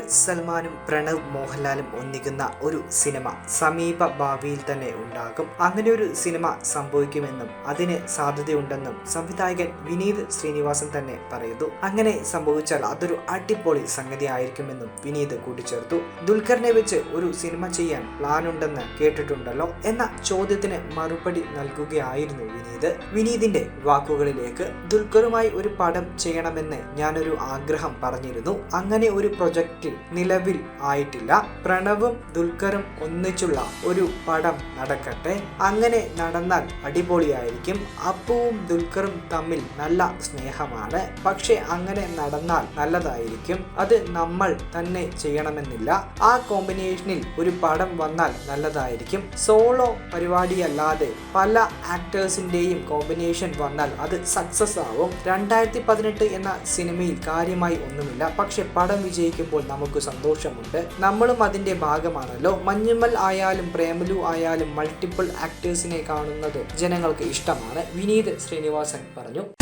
സൽമാനും പ്രണവ് മോഹൻലാലും ഒന്നിക്കുന്ന ഒരു സിനിമ സമീപ ഭാവിയിൽ തന്നെ ഉണ്ടാകും. അങ്ങനെ ഒരു സിനിമ സംഭവിക്കുമെന്നും അതിന് സാധ്യതയുണ്ടെന്നും സംവിധായകൻ വിനീത് ശ്രീനിവാസൻ തന്നെ പറയുന്നു. അങ്ങനെ സംഭവിച്ചാൽ അതൊരു അടിപൊളി സംഗതി ആയിരിക്കുമെന്നും വിനീത് കൂട്ടിച്ചേർത്തു. ദുൽഖറിനെ വെച്ച് ഒരു സിനിമ ചെയ്യാൻ പ്ലാൻ ഉണ്ടെന്ന് കേട്ടിട്ടുണ്ടല്ലോ എന്ന ചോദ്യത്തിന് മറുപടി നൽകുകയായിരുന്നു വിനീത്. വിനീതിന്റെ വാക്കുകളിലേക്ക് ദുൽഖറുമായി ഒരു പടം ചെയ്യണമെന്ന് ഞാനൊരു ആഗ്രഹം പറഞ്ഞിരുന്നു. അങ്ങനെ ഒരു പ്രൊജക്റ്റ് നിലവിൽ ആയിട്ടില്ല. പ്രണവും ദുൽഖറും ഒന്നിച്ചുള്ള ഒരു പടം നടക്കട്ടെ. അങ്ങനെ നടന്നാൽ അടിപൊളിയായിരിക്കും. അപ്പുവും ദുൽഖറും തമ്മിൽ നല്ല സ്നേഹമാണ്. പക്ഷെ അങ്ങനെ നടന്നാൽ നല്ലതായിരിക്കും. അത് നമ്മൾ തന്നെ ചെയ്യണമെന്നില്ല. ആ കോമ്പിനേഷനിൽ ഒരു പടം വന്നാൽ നല്ലതായിരിക്കും. സോളോ പരിപാടിയല്ലാതെ പല ആക്ടേഴ്സിന്റെയും കോമ്പിനേഷൻ വന്നാൽ അത് സക്സസ് ആവും. രണ്ടായിരത്തി പതിനെട്ട് എന്ന സിനിമയിൽ കാര്യമായി ഒന്നുമില്ല. പക്ഷെ പടം വിജയിക്കുമ്പോൾ നമുക്ക് സന്തോഷമുണ്ട്. നമ്മളും അതിന്റെ ഭാഗമാണല്ലോ. മഞ്ഞുമ്മൽ ആയാലും പ്രേമലു ആയാലും മൾട്ടിപ്പിൾ ആക്ടേഴ്സിനെ കാണുന്നത് ജനങ്ങൾക്ക് ഇഷ്ടമാണ്. വിനീത് ശ്രീനിവാസൻ പറഞ്ഞു.